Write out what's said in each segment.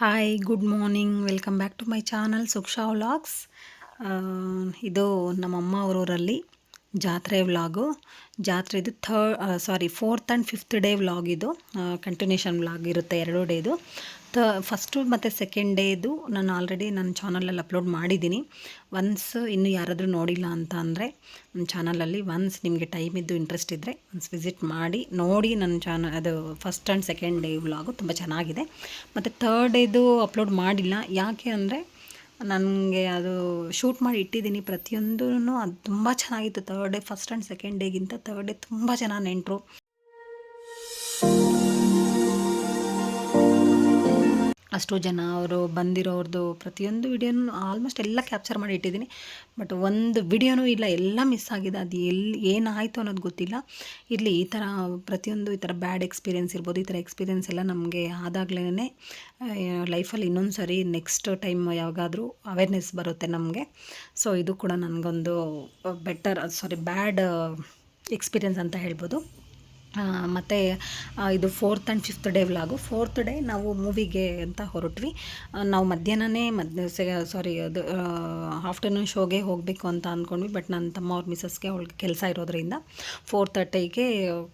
Hi good morning welcome back to my channel Suksha vlogs ಇದು ನಮ್ಮಮ್ಮ ಅವರೂರಲ್ಲಿ ಜಾತ್ರೆ ವ್ಲಾಗು. ಜಾತ್ರೆದು third sorry fourth and fifth day vlog ಇದು. ಕಂಟಿನ್ಯೂಷನ್ ವ್ಲಾಗ್ ಇರುತ್ತೆ ಎರಡು ಡೇದು ತ ಫಸ್ಟು ಮತ್ತು ಸೆಕೆಂಡ್ ಡೇದು ನಾನು ಆಲ್ರೆಡಿ ನನ್ನ ಚಾನಲಲ್ಲಿ ಅಪ್ಲೋಡ್ ಮಾಡಿದ್ದೀನಿ. ಒನ್ಸ್ ಇನ್ನು ಯಾರಾದರೂ ನೋಡಿಲ್ಲ ಅಂತ ಅಂದರೆ ನನ್ನ ಚಾನಲಲ್ಲಿ ಒನ್ಸ್ ನಿಮಗೆ ಟೈಮ್ ಇದ್ದು ಇಂಟ್ರೆಸ್ಟ್ ಇದ್ದರೆ ಒನ್ಸ್ ವಿಸಿಟ್ ಮಾಡಿ, ನೋಡಿ ನನ್ನ ಚಾನಲ್ ಅದು first and second day vlog ತುಂಬ ಚೆನ್ನಾಗಿದೆ. ಮತ್ತು ಥರ್ಡ್ ಡೇದು ಅಪ್ಲೋಡ್ ಮಾಡಿಲ್ಲ. ಯಾಕೆ ಅಂದರೆ ನನಗೆ ಅದು ಶೂಟ್ ಮಾಡಿ ಇಟ್ಟಿದ್ದೀನಿ ಪ್ರತಿಯೊಂದೂ ಅದು ತುಂಬ ಚೆನ್ನಾಗಿತ್ತು. Third day first and second ಡೇಗಿಂತ third day ತುಂಬ ಜನ ನೆಂಟರು. ಅಷ್ಟು ಜನ ಅವರು ಬಂದಿರೋರ್ದು ಪ್ರತಿಯೊಂದು ವಿಡಿಯೋನು ಆಲ್ಮೋಸ್ಟ್ ಎಲ್ಲ ಕ್ಯಾಪ್ಚರ್ ಮಾಡಿ ಇಟ್ಟಿದ್ದೀನಿ. ಬಟ್ ಒಂದು ವಿಡಿಯೋನೂ ಇಲ್ಲ, ಎಲ್ಲ ಮಿಸ್ ಆಗಿದೆ. ಅದು ಎಲ್ಲಿ, ಏನಾಯಿತು ಅನ್ನೋದು ಗೊತ್ತಿಲ್ಲ. ಇರಲಿ, ಈ ಥರ ಪ್ರತಿಯೊಂದು ಈ ಥರ ಬ್ಯಾಡ್ ಎಕ್ಸ್ಪೀರಿಯೆನ್ಸ್ ಇರ್ಬೋದು, ಈ ಥರ ಎಕ್ಸ್ಪೀರಿಯೆನ್ಸ್ ಎಲ್ಲ ನಮಗೆ ಆದಾಗ್ಲೇ ಲೈಫಲ್ಲಿ ಇನ್ನೊಂದು ಸಾರಿ ನೆಕ್ಸ್ಟ್ ಟೈಮ್ ಯಾವಾಗಾದರೂ ಅವೇರ್ನೆಸ್ ಬರುತ್ತೆ ನಮಗೆ. ಸೊ ಇದು ಕೂಡ ನನಗೊಂದು ಬೆಟರ್ ಸಾರಿ ಬ್ಯಾಡ್ ಎಕ್ಸ್ಪೀರಿಯೆನ್ಸ್ ಅಂತ ಹೇಳ್ಬೋದು. ಮತ್ತು ಇದು fourth and fifth day vlog fourth day ನಾವು ಮೂವಿಗೆ ಅಂತ ಹೊರಟ್ವಿ. ನಾವು ಮಧ್ಯಾಹ್ನನೇ ಮಧ್ಯ ಸಾರಿ ಅದು ಆಫ್ಟರ್ನೂನ್ ಶೋಗೆ ಹೋಗಬೇಕು ಅಂತ ಅಂದ್ಕೊಂಡ್ವಿ ಬಟ್ ನನ್ನ ತಮ್ಮ ಅವ್ರ ಮಿಸಸ್ಗೆ ಅವಳಿಗೆ ಕೆಲಸ ಇರೋದ್ರಿಂದ ಫೋರ್ ತರ್ಟಿಗೆ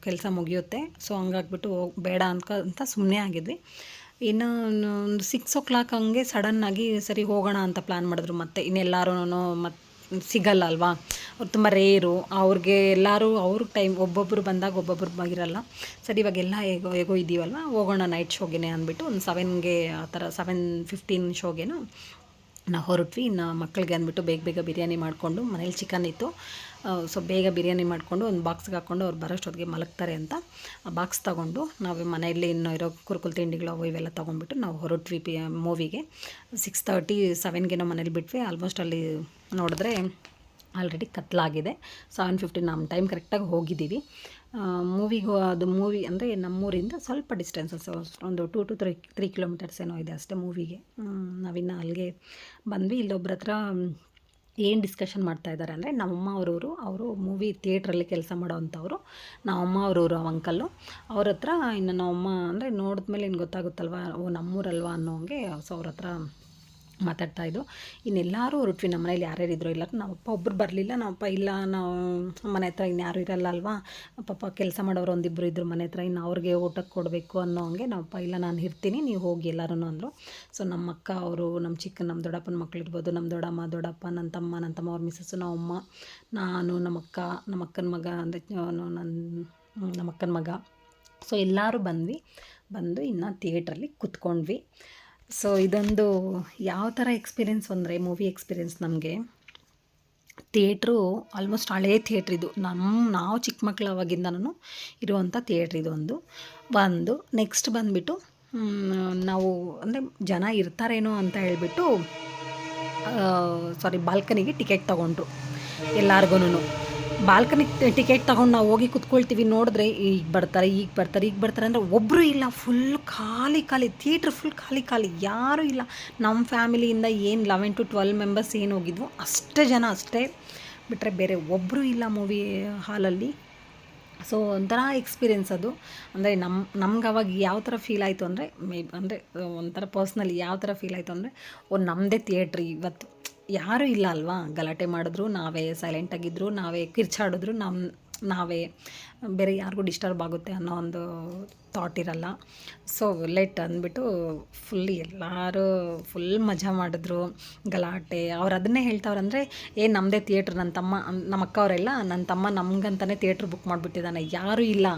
ಕೆಲಸ ಮುಗಿಯುತ್ತೆ. ಸೊ ಹಂಗಾಗ್ಬಿಟ್ಟು ಬೇಡ ಅಂತ ಸುಮ್ಮನೆ ಆಗಿದ್ವಿ. ಇನ್ನು ಒಂದು ಸಿಕ್ಸ್ ಓ ಕ್ಲಾಕ್ ಹಂಗೆ ಸಡನ್ನಾಗಿ ಸರಿ ಹೋಗೋಣ ಅಂತ ಪ್ಲ್ಯಾನ್ ಮಾಡಿದ್ರು ಮತ್ತೆ. ಇನ್ನೆಲ್ಲರೂ ಮತ್ತು ಸಿಗಲ್ಲ ಅಲ್ವಾ? ಅವ್ರು ತುಂಬ ರೇರು, ಅವ್ರಿಗೆ ಎಲ್ಲರೂ ಅವ್ರ ಟೈಮ್ ಒಬ್ಬೊಬ್ಬರು ಬಂದಾಗ ಒಬ್ಬೊಬ್ಬರು ಇರಲ್ಲ ಸರಿ ಇವಾಗೆಲ್ಲ ಹೇಗೋ ಹೇಗೋ ಇದ್ದೀವಲ್ವ ಹೋಗೋಣ ನೈಟ್ ಶೋಗೆನೆ ಅಂದ್ಬಿಟ್ಟು ಒಂದು ಸೆವೆನ್ಗೆ ಆ ಥರ ಸೆವೆನ್ ಫಿಫ್ಟೀನ್ ಶೋಗೇನು ನಾವು ಹೊರಟ್ವಿ. ಇನ್ನು ಮಕ್ಕಳಿಗೆ ಅಂದ್ಬಿಟ್ಟು ಬೇಗ ಬೇಗ ಬಿರಿಯಾನಿ ಮಾಡಿಕೊಂಡು ಮನೇಲಿ ಚಿಕನ್ ಇತ್ತು. ಸೊ ಬೇಗ ಬಿರಿಯಾನಿ ಮಾಡಿಕೊಂಡು ಒಂದು ಬಾಕ್ಸ್ಗೆ ಹಾಕ್ಕೊಂಡು ಅವ್ರು ಬರೋಷ್ಟೊತ್ತಿಗೆ ಮಲಗ್ತಾರೆ ಅಂತ ಆ ಬಾಕ್ಸ್ ತೊಗೊಂಡು ನಾವು ಮನೆಯಲ್ಲಿ ಇನ್ನೂ ಇರೋ ಕುರುಕುಲ್ ತಿಂಡಿಗಳು ಅವು ಇವೆಲ್ಲ ತೊಗೊಂಡ್ಬಿಟ್ಟು ನಾವು ಹೊರಟ್ವಿ ಮೂವಿಗೆ ಸಿಕ್ಸ್ ತರ್ಟಿ ಸೆವೆನ್ಗೆ ನಾವು ಮನೇಲಿ ಬಿಟ್ವಿ. ಆಲ್ಮೋಸ್ಟ್ ಅಲ್ಲಿ ನೋಡಿದ್ರೆ ಆಲ್ರೆಡಿ ಕತ್ಲಾಗಿದೆ. ಸೆವೆನ್ ಫಿಫ್ಟಿ ನಮ್ಮ ಟೈಮ್ ಕರೆಕ್ಟಾಗಿ ಹೋಗಿದ್ದೀವಿ. ಮೂವಿಗೆ ಅದು ಮೂವಿ ಅಂದರೆ ನಮ್ಮೂರಿಂದ ಸ್ವಲ್ಪ ಡಿಸ್ಟೆನ್ಸಸ್ ಒಂದು two to three three kilometres ಏನೋ ಇದೆ ಅಷ್ಟೇ ಮೂವಿಗೆ ನಾವಿನ್ನು ಅಲ್ಲಿಗೆ ಬಂದ್ವಿ. ಇಲ್ಲೊಬ್ರ ಹತ್ರ ಏನು ಡಿಸ್ಕಷನ್ ಮಾಡ್ತಾ ಇದ್ದಾರೆ ಅಂದರೆ ನಮ್ಮಮ್ಮ ಅವರವರು ಅವರು ಮೂವಿ ಥಿಯೇಟ್ರಲ್ಲಿ ಕೆಲಸ ಮಾಡೋವಂಥವ್ರು ನಮ್ಮಮ್ಮ ಅವರವರು ಅವ ಅಂಕಲ್ಲು ಅವ್ರ ಹತ್ರ ಇನ್ನು ನಮ್ಮಮ್ಮ ಅಂದರೆ ನೋಡಿದ್ಮೇಲೆ ಏನು ಗೊತ್ತಾಗುತ್ತಲ್ವ, ಓ, ನಮ್ಮೂರಲ್ವ ಅನ್ನೋಂಗೆ ಸೊ ಅವ್ರ ಹತ್ರ ಮಾತಾಡ್ತಾ ಇದ್ದು ಇನ್ನೆಲ್ಲರೂ ಹೊರಟ್ವಿ ನಮ್ಮ ಮನೇಲಿ ಯಾರ್ಯಾರು ಇದ್ರು ನಮ್ಮ ನಮ್ಮಪ್ಪ ಒಬ್ಬರು ಬರಲಿಲ್ಲ ನಮ್ಮಪ್ಪ ಇಲ್ಲ, ನಾವು ಮನೆ ಹತ್ರ ಇನ್ಯಾರು ಇರಲ್ಲ ಅಲ್ವಾ ಪಾಪ ಕೆಲಸ ಮಾಡೋರು ಒಂದಿಬ್ಬರು ಇದ್ದರು ಮನೆ ಹತ್ರ, ಇನ್ನು ಅವ್ರಿಗೆ ಊಟಕ್ಕೆ ಕೊಡಬೇಕು ಅನ್ನೋ ಹಂಗೆ ನಮ್ಮಪ್ಪ ಇಲ್ಲ, ನಾನು ಇರ್ತೀನಿ, ನೀವು ಹೋಗಿ ಎಲ್ಲರೂ ಅಂದರು. ಸೊ ನಮ್ಮ ಅಕ್ಕ, ಅವರು, ನಮ್ಮ ಚಿಕ್ಕ ನಮ್ಮ ದೊಡ್ಡಪ್ಪನ ಮಕ್ಳು ಇರ್ಬೋದು, ನಮ್ಮ ದೊಡ್ಡಮ್ಮ, ದೊಡ್ಡಪ್ಪ, ನನ್ನ ತಮ್ಮ ನನ್ನ ತಮ್ಮ, ಅವ್ರ ಮಿಸ್ಸು ನಮ್ಮ ಅಮ್ಮ, ನಾನು, ನಮ್ಮ ಅಕ್ಕ, ನಮ್ಮ ಅಕ್ಕನ ಮಗ, ಅಂದರೆ ನನ್ನ ನಮ್ಮ ಅಕ್ಕನ ಮಗ. ಸೊ ಎಲ್ಲರೂ ಬಂದ್ವಿ, ಬಂದು ಇನ್ನು ಥಿಯೇಟ್ರಲ್ಲಿ ಕುತ್ಕೊಂಡ್ವಿ. ಸೊ ಇದೊಂದು ಯಾವ ಥರ ಎಕ್ಸ್ಪೀರಿಯೆನ್ಸ್ ಅಂದರೆ ಮೂವಿ ಎಕ್ಸ್ಪೀರಿಯೆನ್ಸ್ ನಮಗೆ? ಥಿಯೇಟ್ರು ಆಲ್ಮೋಸ್ಟ್ ಹಳೇ ಥಿಯೇಟ್ರ್ ಇದು. ನಮ್ಮ ನಾವು ಚಿಕ್ಕ ಮಕ್ಕಳು ಅವಾಗಿಂದನೂ ಇರುವಂಥ ಥಿಯೇಟ್ರ್ ಇದು ಒಂದು. ಒಂದು ನೆಕ್ಸ್ಟ್ ಬಂದುಬಿಟ್ಟು ನಾವು ಅಂದರೆ ಜನ ಇರ್ತಾರೇನೋ ಅಂತ ಹೇಳಿಬಿಟ್ಟು ಸಾರಿ ಬಾಲ್ಕನಿಗೆ ಟಿಕೆಟ್ ತೊಗೊಂಡ್ರು. ಎಲ್ಲಾರ್ಗು ಬಾಲ್ಕನಿ ಟಿಕೆಟ್ ತಗೊಂಡು ನಾವು ಹೋಗಿ ಕುತ್ಕೊಳ್ತೀವಿ ನೋಡಿದ್ರೆ ಈಗ ಬರ್ತಾರೆ ಈಗ ಬರ್ತಾರೆ ಈಗ ಬರ್ತಾರೆ ಅಂದರೆ ಒಬ್ಬರು ಇಲ್ಲ ಫುಲ್ ಖಾಲಿ ಖಾಲಿ ಥಿಯೇಟ್ರ್ ಫುಲ್ ಖಾಲಿ ಖಾಲಿ, ಯಾರೂ ಇಲ್ಲ. ನಮ್ಮ ಫ್ಯಾಮಿಲಿಯಿಂದ ಏನು ಲೆವೆನ್ ಟು ಟ್ವೆಲ್ ಮೆಂಬರ್ಸ್ ಏನು ಹೋಗಿದ್ವು ಅಷ್ಟೇ ಜನ ಅಷ್ಟೇ. ಬಿಟ್ಟರೆ ಬೇರೆ ಒಬ್ಬರು ಇಲ್ಲ ಮೂವಿ ಹಾಲಲ್ಲಿ ಸೊ ಒಂಥರ ಎಕ್ಸ್ಪೀರಿಯೆನ್ಸ್ ಅದು. ಅಂದರೆ ನಮ್ಮ ನಮ್ಗೆ ಅವಾಗ ಯಾವ ಥರ ಫೀಲ್ ಆಯಿತು ಅಂದರೆ ಮೇ ಅಂದರೆ, ಒಂಥರ ಪರ್ಸ್ನಲಿ ಯಾವ ಥರ ಫೀಲ್ ಆಯಿತು ಅಂದರೆ, ಓ ನಮ್ಮದೇ ಥಿಯೇಟ್ರಿ ಇವತ್ತು. ಯಾರೂ ಇಲ್ಲ ಅಲ್ವಾ? ಗಲಾಟೆ ಮಾಡಿದ್ರು, ನಾವೇ ಸೈಲೆಂಟಾಗಿದ್ದರು ನಾವೇ ಕಿರ್ಚಾಡಿದ್ರು ನಮ್ಮ ನಾವೇ ಬೇರೆ ಯಾರಿಗೂ ಡಿಸ್ಟರ್ಬ್ ಆಗುತ್ತೆ ಅನ್ನೋ ಒಂದು ಥಾಟ್ ಇರಲ್ಲ. ಸೊ ಲೆಟ್ ಅಂದ್ಬಿಟ್ಟು ಫುಲ್ ಎಲ್ಲರೂ ಫುಲ್ ಮಜಾ ಮಾಡಿದ್ರು, ಗಲಾಟೆ. ಅವ್ರು ಅದನ್ನೇ ಹೇಳ್ತಾವ್ರಂದರೆ ಏ ನಮ್ಮದೇ ಥಿಯೇಟ್ರ್ ನನ್ನ ತಮ್ಮ ನಮ್ಮ ಅಕ್ಕವರೆಲ್ಲ ನನ್ನ ತಮ್ಮ ನಮಗಂತಲೇ ಥಿಯೇಟ್ರ್ ಬುಕ್ ಮಾಡಿಬಿಟ್ಟಿದ್ದಾನೆ, ಯಾರೂ ಇಲ್ಲ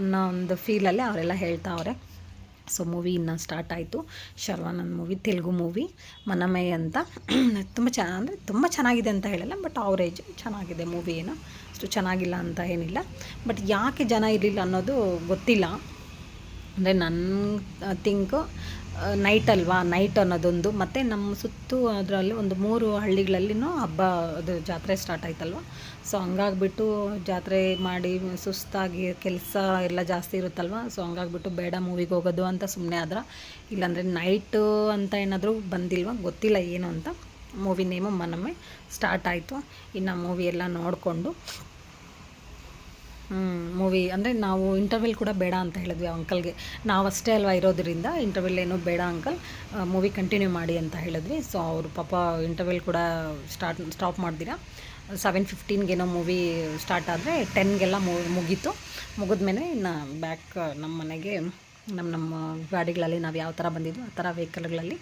ಅನ್ನೋ ಒಂದು ಫೀಲಲ್ಲಿ ಅವರೆಲ್ಲ ಹೇಳ್ತಾವ್ರೆ. ಸೊ ಮೂವಿ ಇನ್ನು ಸ್ಟಾರ್ಟ್ ಆಯಿತು. ಶರ್ವಾನಂದ್ ಮೂವಿ ತೆಲುಗು ಮೂವಿ ಮನಮೈ ಅಂತ. ತುಂಬ ಚೆನ್ನ ಅಂದರೆ ತುಂಬ ಚೆನ್ನಾಗಿದೆ ಅಂತ ಹೇಳಲ್ಲ ಬಟ್ ಅವರೇಜ್ ಚೆನ್ನಾಗಿದೆ ಮೂವಿ ಏನು. ಅಷ್ಟು ಚೆನ್ನಾಗಿಲ್ಲ ಅಂತ ಏನಿಲ್ಲ. ಬಟ್ ಯಾಕೆ ಜನ ಇರಲಿಲ್ಲ ಅನ್ನೋದು ಗೊತ್ತಿಲ್ಲ. ಅಂದರೆ ನನ್ನ ತಿಂಕು ನೈಟ್ ಅಲ್ವಾ? ನೈಟ್ ಅನ್ನೋದೊಂದು. ಮತ್ತು ನಮ್ಮ ಸುತ್ತು ಅದರಲ್ಲಿ ಒಂದು ಮೂರು ಹಳ್ಳಿಗಳಲ್ಲಿನೂ ಹಬ್ಬ, ಅದು ಜಾತ್ರೆ ಸ್ಟಾರ್ಟ್ ಆಯ್ತಲ್ವ? ಸೊ ಹಂಗಾಗ್ಬಿಟ್ಟು ಜಾತ್ರೆ ಮಾಡಿ, ಸುಸ್ತಾಗಿ ಕೆಲಸ ಎಲ್ಲ ಜಾಸ್ತಿ ಇರುತ್ತಲ್ವ? ಸೊ ಹಂಗಾಗ್ಬಿಟ್ಟು ಬೇಡ ಮೂವಿಗೆ ಹೋಗೋದು ಅಂತ ಸುಮ್ಮನೆ ಆದ್ರೆ. ಇಲ್ಲಾಂದರೆ ನೈಟು ಅಂತ ಏನಾದರೂ ಬಂದಿಲ್ವ? ಗೊತ್ತಿಲ್ಲ ಏನು ಅಂತ. ಮೂವಿ ನೇಮು ಮನಮೆ ಸ್ಟಾರ್ಟ್ ಆಯಿತು. ಇನ್ನು ಮೂವಿ ಎಲ್ಲ ನೋಡಿಕೊಂಡು. ಮೂವಿ, ಅಂದರೆ ನಾವು ಇಂಟರ್ವೆಲ್ ಕೂಡ ಬೇಡ ಅಂತ ಹೇಳಿದ್ವಿ ಅಂಕಲ್ಗೆ ಅಷ್ಟೇ ಅಲ್ವಾ ಇರೋದ್ರಿಂದ ಇಂಟರ್ವೆಲ್ ಏನು ಬೇಡ ಅಂಕಲ್ ಮೂವಿ ಕಂಟಿನ್ಯೂ ಮಾಡಿ ಅಂತ ಹೇಳಿದ್ವಿ. ಸೊ ಅವರು ಪಾಪ ಇಂಟರ್ವೆಲ್ ಕೂಡ ಸ್ಟಾರ್ಟ್ ಸ್ಟಾಪ್ ಮಾಡ್ದಿರಾ. ಸೆವೆನ್ ಫಿಫ್ಟೀನ್ಗೇನೋ ಮೂವಿ ಸ್ಟಾರ್ಟ್ ಆದರೆ ಟೆನ್ಗೆಲ್ಲ ಮುಗೀತು. ಮುಗಿದ್ಮೇಲೆ ಇನ್ನು ಬ್ಯಾಕ್ ನಮ್ಮ ಮನೆಗೆ ನಮ್ಮ ನಮ್ಮ ಗಾಡಿಗಳಲ್ಲಿ ನಾವು ಯಾವ ಥರ ಬಂದಿದ್ವು ಆ ಥರ ವೆಹಿಕಲ್ಗಳಲ್ಲಿ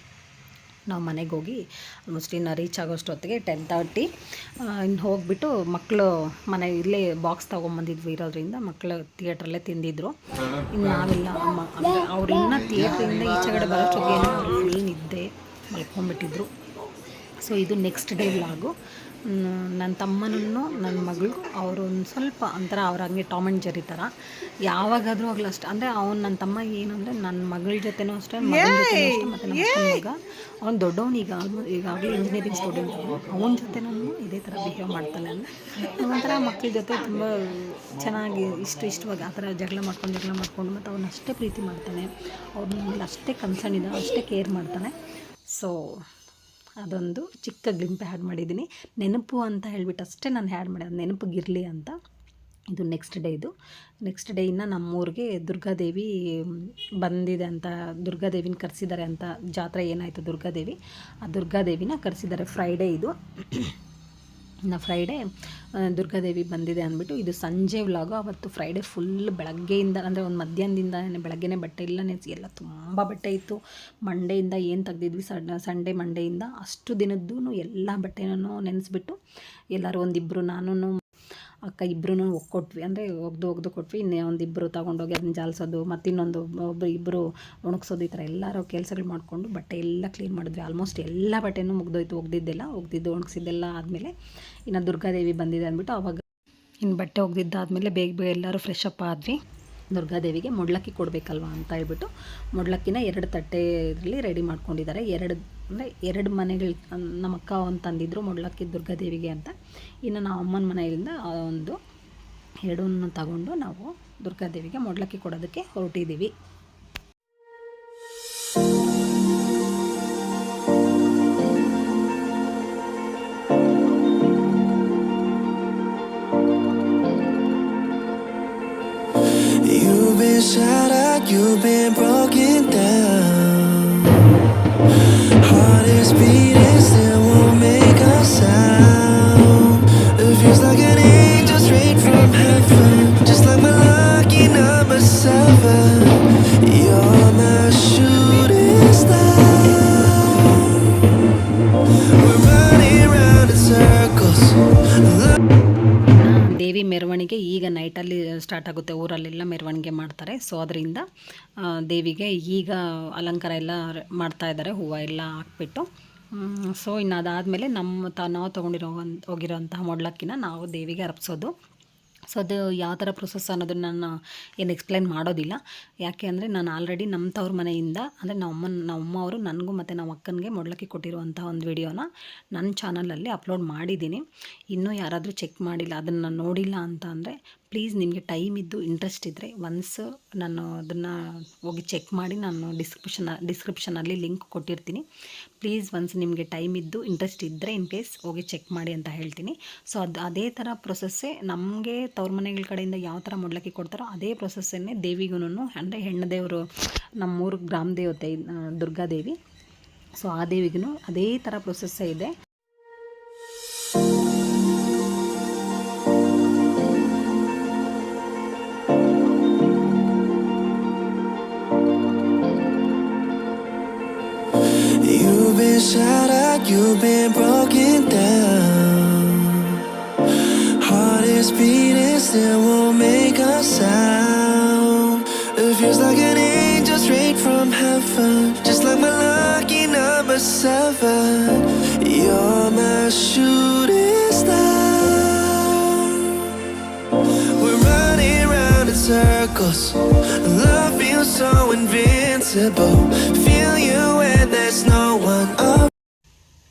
ನಾವು ಮನೆಗೆ ಹೋಗಿ ಆಲ್ಮೋಸ್ಟ್ ಇನ್ನು ರೀಚ್ ಆಗೋಷ್ಟೊತ್ತಿಗೆ ಟೆನ್ ತರ್ಟಿ ಇನ್ನು ಹೋಗಿಬಿಟ್ಟು ಮಕ್ಕಳು ಮನೆ ಇಲ್ಲೇ ಬಾಕ್ಸ್ ತೊಗೊಂಬಂದಿದ್ವಿ ಇರೋದ್ರಿಂದ ಮಕ್ಕಳು ಥಿಯೇಟ್ರಲ್ಲೇ ತಿಂದಿದ್ರು. ಇನ್ನು ನಾವೆಲ್ಲ ಇನ್ನೂ ಥಿಯೇಟ್ರಿಂದ ಈಚೆಗಡೆ ಬರೋಷ್ಟೊತ್ತಿಗೆ ಏನು ಏನಿದ್ದೆ ಮಲ್ಕೊಂಡ್ಬಿಟ್ಟಿದ್ರು. ಸೊ ಇದು ನೆಕ್ಸ್ಟ್ ಡೇ ವ್ಲಾಗು ನನ್ನ ತಮ್ಮನನ್ನು ನನ್ನ ಮಗಳು ಅವರು ಒಂದು ಸ್ವಲ್ಪ ಒಂಥರ ಅವ್ರ ಹಂಗೆ ಟಾಮ್ ಆ್ಯಂಡ್ ಜೆರಿ ಥರ ಯಾವಾಗಾದರೂ ಆಗಲಿ ಅಷ್ಟೇ. ಅಂದರೆ ಅವ್ನು ನನ್ನ ತಮ್ಮ ಏನು ಅಂದರೆ ನನ್ನ ಮಗಳ ಜೊತೆನೂ ಅಷ್ಟೇ ಮಗನ ಜೊತೆನೂ ಅಷ್ಟೇ ಮತ್ತು ನಮ್ಮ ಮಗ ಅವ್ನು ದೊಡ್ಡವನು ಈಗ ಆಲ್ಮೋ ಈಗಾಗಲೇ ಇಂಜಿನಿಯರಿಂಗ್ ಸ್ಟೂಡೆಂಟ್ ಅವನ ಜೊತೆನೂ ಇದೇ ಥರ ಬಿಹೇವ್ ಮಾಡ್ತಾನೆ ಅಂದರೆ ಒಂಥರ ಮಕ್ಕಳ ಜೊತೆ ತುಂಬ ಚೆನ್ನಾಗಿ ಇಷ್ಟು ಇಷ್ಟವಾಗಿ ಆ ಥರ ಜಗಳ ಮಾಡ್ಕೊಂಡು ಜಗಳ ಮಾಡ್ಕೊಂಡು ಮತ್ತು ಅವ್ನು ಅಷ್ಟೇ ಪ್ರೀತಿ ಮಾಡ್ತಾನೆ. ಅವ್ರ ಮೇಲೆ ಅಷ್ಟೇ ಕನ್ಸರ್ನ್ ಇದೆ ಅಷ್ಟೇ ಕೇರ್ ಮಾಡ್ತಾನೆ. ಸೊ ಅದೊಂದು ಚಿಕ್ಕ ಗ್ಲಿಂಪ್ ಹ್ಯಾಡ್ ಮಾಡಿದ್ದೀನಿ. ನೆನಪು ಅಂತ ಹೇಳ್ಬಿಟ್ಟು ಅಷ್ಟೇ ನಾನು ಹ್ಯಾಡ್ ಮಾಡಿದೆ ನೆನಪಿಗಿರಲಿ ಅಂತ. ಇದು ನೆಕ್ಸ್ಟ್ ಡೇ ಇದು. ನೆಕ್ಸ್ಟ್ ಡೇ ಇನ್ನು ನಮ್ಮೂರಿಗೆ ದುರ್ಗಾದೇವಿ ಬಂದಿದೆ ಅಂತ, ದುರ್ಗಾದೇವಿನ ಕರೆಸಿದ್ದಾರೆ ಅಂತ ಜಾತ್ರೆ ಏನಾಯಿತು ದುರ್ಗಾದೇವಿ? ಆ ದುರ್ಗಾದೇವಿನ ಕರೆಸಿದ್ದಾರೆ ಫ್ರೈಡೇ ಇದು. ಇನ್ನು ಫ್ರೈಡೇ ದುರ್ಗಾದೇವಿ ಬಂದಿದೆ ಅಂದ್ಬಿಟ್ಟು ಇದು ಸಂಜೆ ವ್ಲಾಗು ಅವತ್ತು ಫ್ರೈಡೇ ಫುಲ್ ಬೆಳಗ್ಗೆಯಿಂದ, ಅಂದರೆ ಒಂದು ಮಧ್ಯಾಹ್ನದಿಂದ ಬೆಳಗ್ಗೆನೇ ಬಟ್ಟೆ ಎಲ್ಲ ನೆನೆಸಿ ಎಲ್ಲ ತುಂಬ ಬಟ್ಟೆ ಇತ್ತು. ಮಂಡೆಯಿಂದ ಏನು ತೆಗ್ದಿದ್ವಿ? ಸಂಡೇ ಮಂಡೆಯಿಂದ ಅಷ್ಟು ದಿನದ್ದು ಎಲ್ಲ ಬಟ್ಟೆನೂ ನೆನೆಸ್ಬಿಟ್ಟು ಎಲ್ಲರೂ ಒಂದಿಬ್ಬರು ನಾನು ಅಕ್ಕ ಇಬ್ಬರೂ ಒಕ್ಕೊಟ್ವಿ. ಅಂದರೆ ಒಗ್ದು ಒಗ್ದು ಕೊಟ್ವಿ. ಇನ್ನೇ ಒಂದು ಇಬ್ಬರು ತೊಗೊಂಡೋಗಿ ಅದನ್ನ ಜಾಲಿಸೋದು, ಮತ್ತು ಇನ್ನೊಂದು ಒಬ್ಬರು ಇಬ್ಬರು ಒಣಗಿಸೋದು ಈ ಥರ ಎಲ್ಲರೂ ಕೆಲಸಗಳು ಮಾಡಿಕೊಂಡು ಬಟ್ಟೆ ಎಲ್ಲ ಕ್ಲೀನ್ ಮಾಡಿದ್ವಿ. ಆಲ್ಮೋಸ್ಟ್ ಎಲ್ಲ ಬಟ್ಟೆನೂ ಮುಗ್ದೋಯ್ತು. ಒಗ್ದಿದ್ದೆಲ್ಲ, ಒಗ್ದಿದ್ದು ಒಣಗಿಸಿದ್ದೆಲ್ಲ ಆದಮೇಲೆ ಇನ್ನು ದುರ್ಗಾದೇವಿ ಬಂದಿದೆ ಅಂದ್ಬಿಟ್ಟು ಅವಾಗ ಇನ್ನು ಬಟ್ಟೆ ಒಗ್ದಿದ್ದಾದಮೇಲೆ ಬೇಗ ಬೇಗ ಎಲ್ಲರೂ ಫ್ರೆಶ್ ಅಪ್ ಆದ್ವಿ. ದುರ್ಗಾದೇವಿಗೆ ಮೊಡ್ಲಕ್ಕಿ ಕೊಡಬೇಕಲ್ವ ಅಂತ ಹೇಳ್ಬಿಟ್ಟು ಮೊಡ್ಲಕ್ಕಿನ ಎರಡು ತಟ್ಟೆ ಇದರಲ್ಲಿ ರೆಡಿ ಮಾಡ್ಕೊಂಡಿದ್ದಾರೆ. ಎರಡು ಅಂದರೆ ಎರಡು ಮನೆಗಳು ನಮ್ಮ ಅಕ್ಕ ಒಂದು ತಂದಿದ್ರು ಮೊಡ್ಲಕ್ಕಿ ದುರ್ಗಾದೇವಿಗೆ ಅಂತ. ಇನ್ನು ನಾವು ಅಮ್ಮನ ಮನೆಯಿಂದ ಒಂದು ಎರಡನ್ನು ತಗೊಂಡು ನಾವು ದುರ್ಗಾದೇವಿಗೆ ಮೊಡ್ಲಕ್ಕಿ ಕೊಡೋದಕ್ಕೆ ಹೊರಟಿದ್ದೀವಿ. You've out, you've been broken down. Heart is beating, still won't make a sound. It feels like an angel straight from heaven, just like my lucky number seven. You're my shooting star. We're running round in circles. ದೇವಿ ಮೆರವಣಿಗೆ ಈಗ ನೈಟಲ್ಲಿ start ಆಗುತ್ತೆ ಊರಲ್ಲೆಲ್ಲ ಮೆರವಣಿಗೆ ಮಾಡ್ತಾರೆ. So ಅದರಿಂದ ದೇವಿಗೆ ಈಗ ಅಲಂಕಾರ ಎಲ್ಲ ಮಾಡ್ತಾ ಇದ್ದಾರೆ. ಹೂವು ಎಲ್ಲ ಹಾಕ್ಬಿಟ್ಟು. ಸೊ ಇನ್ನು ಅದಾದಮೇಲೆ ನಮ್ಮ ತ, ನಾವು ತೊಗೊಂಡಿರೋ ಹೋಗಿರೋಂತಹ ಮೊಡ್ಲಕ್ಕಿನ ನಾವು ದೇವಿಗೆ ಅರ್ಪಿಸೋದು. ಸೊ ಅದು ಯಾವ ಥರ ಪ್ರೊಸೆಸ್ ಅನ್ನೋದನ್ನ ನಾನು ಏನು ಎಕ್ಸ್ಪ್ಲೈನ್ ಮಾಡೋದಿಲ್ಲ. ಯಾಕೆ ಅಂದರೆ ನಾನು ಆಲ್ರೆಡಿ ನಮ್ಮ ತವ್ರ ಮನೆಯಿಂದ, ಅಂದರೆ ನಮ್ಮ ನಮ್ಮ ಅವರು ನನಗೂ ಮತ್ತು ನಮ್ಮ ಅಕ್ಕನಿಗೆ ಮೊಡ್ಲಕ್ಕಿ ಕೊಟ್ಟಿರುವಂಥ ಒಂದು ವಿಡಿಯೋನ ನನ್ನ ಚಾನಲಲ್ಲಿ ಅಪ್ಲೋಡ್ ಮಾಡಿದ್ದೀನಿ. ಇನ್ನೂ ಯಾರಾದರೂ ಚೆಕ್ ಮಾಡಿಲ್ಲ, ಅದನ್ನು ನೋಡಿಲ್ಲ ಅಂತ ಅಂದರೆ ಪ್ಲೀಸ್ ನಿಮಗೆ ಟೈಮ್ ಇದ್ದು ಇಂಟ್ರೆಸ್ಟ್ ಇದ್ದರೆ ಒನ್ಸ್ ನಾನು ಅದನ್ನು ಹೋಗಿ ಚೆಕ್ ಮಾಡಿ ನಾನು ಡಿಸ್ಕ್ರಿಪ್ಷನ್ ಡಿಸ್ಕ್ರಿಪ್ಷನಲ್ಲಿ ಲಿಂಕ್ ಕೊಟ್ಟಿರ್ತೀನಿ. ಪ್ಲೀಸ್ ಒನ್ಸ್ ನಿಮಗೆ ಟೈಮ್ ಇದ್ದು ಇಂಟ್ರೆಸ್ಟ್ ಇದ್ದರೆ ಇನ್ ಕೇಸ್ ಹೋಗಿ ಚೆಕ್ ಮಾಡಿ ಅಂತ ಹೇಳ್ತೀನಿ. ಸೊ ಅದು ಅದೇ ಥರ ಪ್ರೊಸೆಸ್ಸೇ ನಮಗೆ ತವ್ರ ಮನೆಗಳ ಕಡೆಯಿಂದ ಯಾವ ಥರ ಮೊಡ್ಲಕ್ಕಿ ಕೊಡ್ತಾರೋ ಅದೇ ಪ್ರೊಸೆಸ್ಸನ್ನೇ ದೇವಿಗೂ ಅಂದರೆ ಹೆಣ್ಣು ನಮ್ಮೂರು ಗ್ರಾಮ ದೇವತೆ ದುರ್ಗಾದೇವಿ ಸೊ ಆ ದೇವಿಗೂ ಅದೇ ಥರ ಪ್ರೊಸೆಸ್ಸೇ ಇದೆ. Been shattered, you've been broken down. Heart is beating, still won't make a sound. It feels like an angel straight from heaven, just like my lucky number seven. You're my shooting circles. Love feels so invincible. Feel you when there's no one up.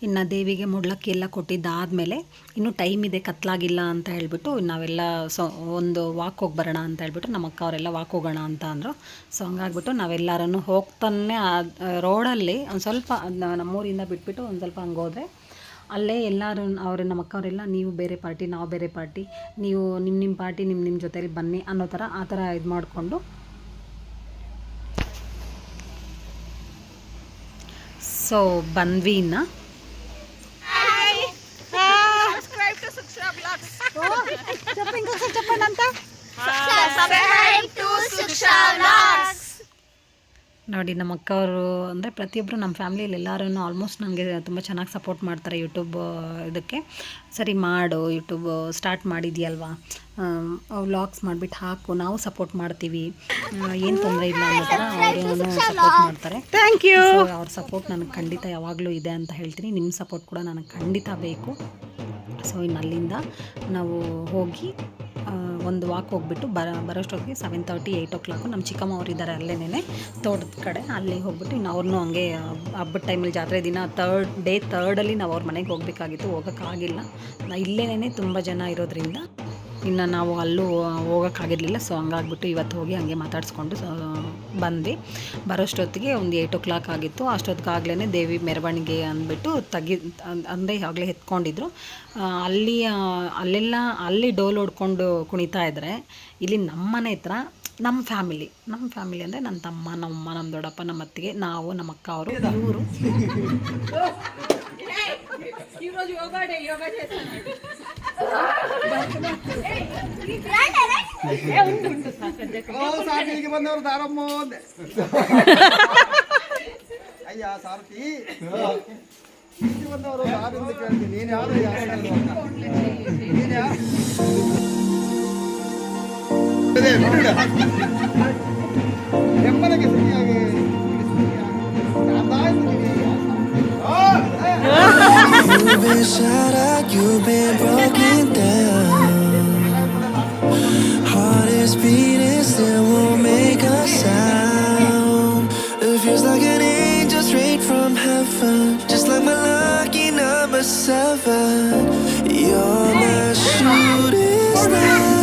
ಇನ್ನು ದೇವಿಗೆ ಮುಡ್ಲಕ್ಕೆ ಎಲ್ಲ ಕೊಟ್ಟಿದ್ದಾದಮೇಲೆ ಇನ್ನೂ time ಇದೆ, ಕತ್ಲಾಗಿಲ್ಲ ಅಂತ ಹೇಳ್ಬಿಟ್ಟು ನಾವೆಲ್ಲ so ಒಂದು walk ಹೋಗಿ ಬರೋಣ ಅಂತ ಹೇಳ್ಬಿಟ್ಟು ನಮ್ಮ ಅಕ್ಕ ಅವರೆಲ್ಲ ವಾಕ್ ಹೋಗೋಣ ಅಂತ ಅಂದರು ಸೊ ಹಂಗಾಗ್ಬಿಟ್ಟು ನಾವೆಲ್ಲರನ್ನು ಹೋಗ್ತಾನೆ ರೋಡಲ್ಲಿ ಒಂದು ಸ್ವಲ್ಪ ನಮ್ಮೂರಿಂದ ಬಿಟ್ಬಿಟ್ಟು ಒಂದು ಸ್ವಲ್ಪ ಹಂಗೆ ಹೋದರೆ ಅಲ್ಲೇ ಎಲ್ಲರೂ, ಅವರು ನಮ್ಮ ಅಕ್ಕವರೆಲ್ಲ, ನೀವು ಬೇರೆ ಪಾರ್ಟಿ, ನಾವು ಬೇರೆ ಪಾರ್ಟಿ, ನೀವು ನಿಮ್ಮ ನಿಮ್ಮ ಪಾರ್ಟಿ ನಿಮ್ಮ ನಿಮ್ಮ ಜೊತೆಯಲ್ಲಿ ಬನ್ನಿ ಅನ್ನೋ ಥರ ಆ ಥರ ಇದು ಮಾಡಿಕೊಂಡು. ಸೊ ಬಂದ್ವಿ ಇನ್ನು. ನೋಡಿ ನಮ್ಮ ಅಕ್ಕವರು ಅಂದರೆ ಪ್ರತಿಯೊಬ್ಬರು ನಮ್ಮ ಫ್ಯಾಮಿಲಿಯಲ್ಲಿ ಎಲ್ಲರೂ ಆಲ್ಮೋಸ್ಟ್ ನನಗೆ ತುಂಬ ಚೆನ್ನಾಗಿ ಸಪೋರ್ಟ್ ಮಾಡ್ತಾರೆ ಯೂಟ್ಯೂಬ್ ಇದಕ್ಕೆ. ಸರಿ ಮಾಡು ಯೂಟ್ಯೂಬ್ ಸ್ಟಾರ್ಟ್ ಮಾಡಿದ್ಯಲ್ವಾ? ವ್ಲಾಗ್ಸ್ ಮಾಡಿಬಿಟ್ಟು ಹಾಕು ನಾವು ಸಪೋರ್ಟ್ ಮಾಡ್ತೀವಿ. ಏನು ತೊಂದರೆ ಇಲ್ಲ ಅನ್ನೋ ಥರ ಅವರು ಸಪೋರ್ಟ್ ಮಾಡ್ತಾರೆ. ಥ್ಯಾಂಕ್ ಯು ಅವ್ರ ಸಪೋರ್ಟ್ ನನಗೆ ಖಂಡಿತ ಯಾವಾಗಲೂ ಇದೆ ಅಂತ ಹೇಳ್ತೀನಿ. ನಿಮ್ಮ ಸಪೋರ್ಟ್ ಕೂಡ ನನಗೆ ಖಂಡಿತ ಬೇಕು. ಸೊ ಇನ್ನು ಅಲ್ಲಿಂದ ನಾವು ಹೋಗಿ ಒಂದು ವಾಕ್ ಹೋಗ್ಬಿಟ್ಟು ಬರ ಬರೋಷ್ಟೊತ್ತಿಗೆ seven thirty eight o'clock ನಮ್ಮ ಚಿಕ್ಕಮ್ಮ ಅವ್ರು ಇದ್ದಾರೆ ಅಲ್ಲೇನೆ ತೋಟದ ಕಡೆ, ಅಲ್ಲಿ ಹೋಗ್ಬಿಟ್ಟು ಇನ್ನು ಅವ್ರನ್ನೂ ಹಂಗೆ ಹಬ್ಬದ ಟೈಮಲ್ಲಿ ಜಾತ್ರೆ ದಿನ ತರ್ಡ್ ಡೇ ತರ್ಡಲ್ಲಿ ನಾವು ಅವ್ರ ಮನೆಗೆ ಹೋಗ್ಬೇಕಾಗಿತ್ತು, ಹೋಗೋಕ್ಕಾಗಿಲ್ಲ. ಇಲ್ಲೇನೇ ತುಂಬ ಜನ ಇರೋದ್ರಿಂದ. ಇನ್ನು ನಾವು ಅಲ್ಲೂ ಹೋಗೋಕ್ಕಾಗಿರಲಿಲ್ಲ ಸೊ ಹಂಗಾಗ್ಬಿಟ್ಟು ಇವತ್ತು ಹೋಗಿ ಹಂಗೆ ಮಾತಾಡಿಸ್ಕೊಂಡು ಸೊ ಬಂದ್ವಿ. ಬರೋಷ್ಟೊತ್ತಿಗೆ ಒಂದು ಏಯ್ಟ್ ಓ ಕ್ಲಾಕ್ ಆಗಿತ್ತು. ಅಷ್ಟೊತ್ತಿಗಾಗಲೇ ದೇವಿ ಮೆರವಣಿಗೆ ಅಂದ್ಬಿಟ್ಟು ತೆಗಿ ಅಂದರೆ ಆಗಲೇ ಎತ್ಕೊಂಡಿದ್ರು. ಅಲ್ಲಿ ಅಲ್ಲೆಲ್ಲ, ಅಲ್ಲಿ ಡೋಲ್ ಹೊಡ್ಕೊಂಡು ಕುಣಿತಾ ಇದ್ದರೆ ಇಲ್ಲಿ ನಮ್ಮನೆ ಹತ್ರ ನಮ್ಮ ಫ್ಯಾಮಿಲಿ ನಮ್ಮ ಫ್ಯಾಮಿಲಿ ಅಂದರೆ ನನ್ನ ತಮ್ಮ, ನಮ್ಮಮ್ಮ ನಮ್ಮ ದೊಡ್ಡಪ್ಪ, ನಮ್ಮ ಅತ್ತಿಗೆ, ನಾವು, ನಮ್ಮ ಅಕ್ಕ, ಅವರು, ಇವರು. ಸಾಕಿಗೆ ಬಂದವರು ದಾರಮ್ಮ ಅಂದೆ ಅಯ್ಯ ಸಾರಥಿ ಇಲ್ಲಿ ಬಂದವರು ದಾರಿಂದ ಕೇಳ್ತೀನಿ ನೀನು ಯಾರು ನೀನು ಯಾ You've been shattered, you've been broken down. Heart is beating, still won't make a sound. It feels like an angel straight from heaven, just like my lucky number seven. You're my shooting star.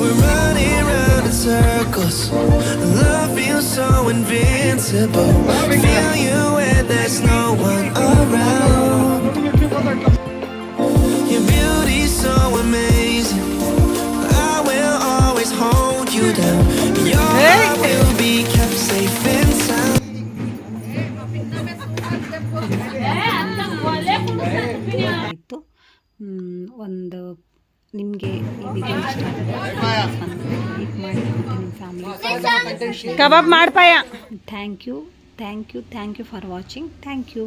We're running round in circles. Love feels so invincible. Feel you when there's no one around. Your beauty's so amazing. I will always hold you down. Your will be kept safe and sound. ಇತ್ತು ಮ್, ಒಂದು ನಿಮಗೆ video ಇಷ್ಟ family ಕಬಾಬ್ ಮಾಡ್ಪಾಯ thank you thank you thank you for watching thank you